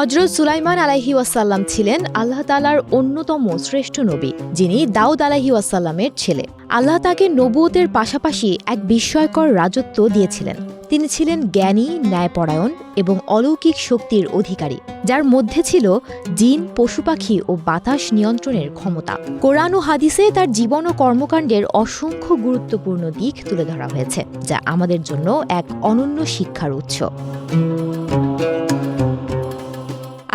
হজরত সুলাইমান আলাহি ওয়াসাল্লাম ছিলেন আল্লাহ তালার অন্যতম শ্রেষ্ঠ নবী, যিনি দাউদ আলাহি ওয়াসাল্লামের ছেলে। আল্লাহ তাকে নবুয়তের পাশাপাশি এক বিস্ময়কর রাজত্ব দিয়েছিলেন। তিনি ছিলেন জ্ঞানী, ন্যায়পরায়ণ এবং অলৌকিক শক্তির অধিকারী, যার মধ্যে ছিল জিন, পশু পাখি ও বাতাস নিয়ন্ত্রণের ক্ষমতা। কোরআন ও হাদিসে তার জীবন ও কর্মকাণ্ডের অসংখ্য গুরুত্বপূর্ণ দিক তুলে ধরা হয়েছে, যা আমাদের জন্য এক অনন্য শিক্ষার উৎস।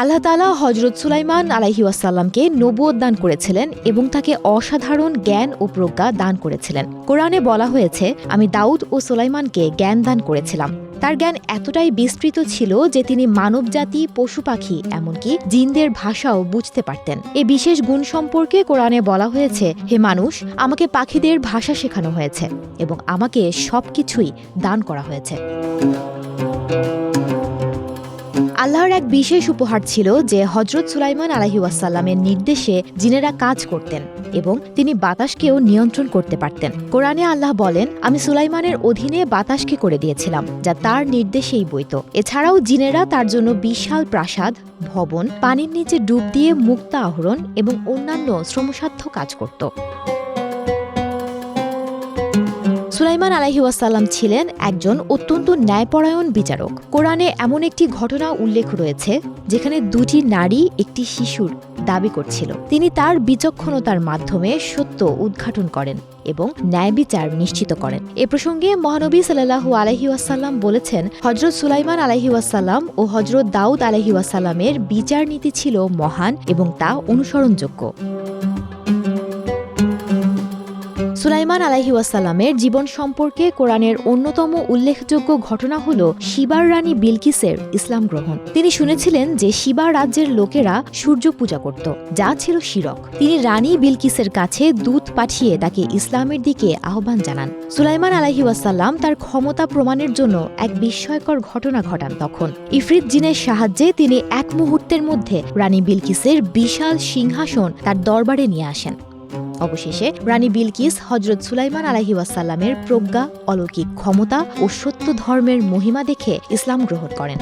আল্লাহ তালা হজরত সুলাইমান আলাহি ওয়াসাল্লামকে নবুয়ত দান করেছিলেন এবং তাকে অসাধারণ জ্ঞান ও প্রজ্ঞা দান করেছিলেন। কোরআনে বলা হয়েছে, আমি দাউদ ও সুলাইমানকে জ্ঞান দান করেছিলাম। তার জ্ঞান এতটাই বিস্তৃত ছিল যে তিনি মানবজাতি পশু পাখি এমনকি জিনদের ভাষাও বুঝতে পারতেন। এ বিশেষ গুণ সম্পর্কে কোরআনে বলা হয়েছে, হে মানুষ, আমাকে পাখিদের ভাষা শেখানো হয়েছে এবং আমাকে সবকিছুই দান করা হয়েছে। আল্লাহর এক বিশেষ উপহার ছিল যে হজরত সুলাইমান আলাহি ওয়াসাল্লামের নির্দেশে জিনেরা কাজ করতেন এবং তিনি বাতাসকেও নিয়ন্ত্রণ করতে পারতেন। কোরআনে আল্লাহ বলেন, আমি সুলাইমানের অধীনে বাতাসকে করে দিয়েছিলাম, যা তার নির্দেশেই বইত এছাড়াও জিনেরা তার জন্য বিশাল প্রাসাদ, ভবন, পানির নিচে ডুব দিয়ে মুক্তা আহরণ এবং অন্যান্য শ্রমসাধ্য কাজ করত। সুলাইমান আলাহি ওয়াসাল্লাম ছিলেন একজন অত্যন্ত ন্যায়পরায়ণ বিচারক। কোরআনে এমন একটি ঘটনা উল্লেখ রয়েছে, যেখানে দুটি নারী একটি শিশুর দাবি করছিল। তিনি তার বিচক্ষণতার মাধ্যমে সত্য উদ্ঘাটন করেন এবং ন্যায় বিচার নিশ্চিত করেন। এ প্রসঙ্গে মহানবী সাল্লাহু আলহি ওয়াসাল্লাম বলেছেন হজরত সুলাইমান আলহি ওয়াসাল্লাম ও হজরত দাউদ আলহি ওয়াসাল্লামের বিচার নীতি ছিল মহান এবং তা অনুসরণযোগ্য। সুলাইমান আলাহি ওয়াসাল্লামের জীবন সম্পর্কে কোরআনের অন্যতম উল্লেখযোগ্য ঘটনা হল শিবার রানী বিলকিসের ইসলাম গ্রহণ। তিনি শুনেছিলেন যে শিবা রাজ্যের লোকেরা সূর্য পূজা করত, যা ছিল শিরক। তিনি রানী বিলকিসের কাছে দূত পাঠিয়ে তাকে ইসলামের দিকে আহ্বান জানান। সুলাইমান আলাহি ওয়াসাল্লাম তার ক্ষমতা প্রমাণের জন্য এক বিস্ময়কর ঘটনা ঘটান তখন। ইফরিত জিনের সাহায্যে তিনি এক মুহূর্তের মধ্যে রানী বিলকিসের বিশাল সিংহাসন তার দরবারে নিয়ে আসেন। অবশেষে রানী বিলকিস হজরত সুলাইমান আলাহি ওয়াসাল্লামের প্রজ্ঞা, অলৌকিক ক্ষমতা ও সত্য ধর্মের মহিমা দেখে ইসলাম গ্রহণ করেন।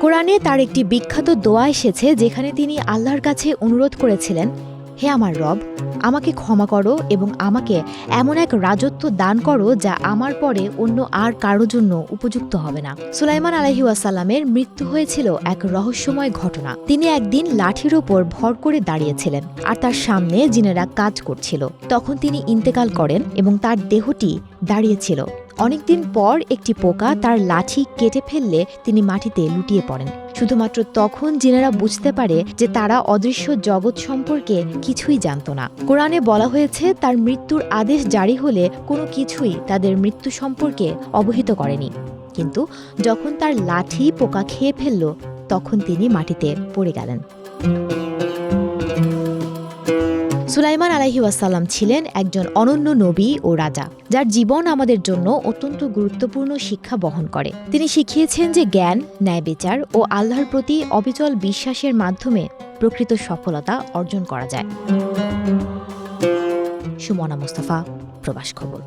কোরআনে তার একটি বিখ্যাত দোয়া এসেছে যেখানে তিনি আল্লাহর কাছে অনুরোধ করেছিলেন হে আমার রব, আমাকে ক্ষমা করো এবং আমাকে এমন এক রাজত্ব দান করো যা আমার পরে অন্য আর কারও জন্য উপযুক্ত হবে না। সুলাইমান আলহি ওয়াসাল্লামের মৃত্যু হয়েছিল এক রহস্যময় ঘটনা। তিনি একদিন লাঠির ওপর ভর করে দাঁড়িয়েছিলেন আর তার সামনে জিনেরা কাজ করছিল। তখন তিনি ইন্তেকাল করেন এবং তার দেহটি দাঁড়িয়েছিল। অনেকদিন পর একটি পোকা তার লাঠি কেটে ফেললে তিনি মাটিতে লুটিয়ে পড়েন। শুধুমাত্র তখন জিনেরা বুঝতে পারে যে তারা অদৃশ্য জগৎ সম্পর্কে কিছুই জানত না। কোরআনে বলা হয়েছে, তার মৃত্যুর আদেশ জারি হলে কোনো কিছুই তাদের মৃত্যু সম্পর্কে অবহিত করেনি। কিন্তু যখন তার লাঠি পোকা খেয়ে ফেলল, তখন তিনি মাটিতে পড়ে গেলেন। সুলাইমান আলাহি ওয়াসাল্লাম ছিলেন একজন অনন্য নবী ও রাজা, যার জীবন আমাদের জন্য অত্যন্ত গুরুত্বপূর্ণ শিক্ষা বহন করে। তিনি শিখিয়েছেন যে জ্ঞান, ন্যায় বিচার ও আল্লাহর প্রতি অবিচল বিশ্বাসের মাধ্যমে প্রকৃত সফলতা অর্জন করা যায়। সুমনা মুস্তাফা, প্রবাস খবর।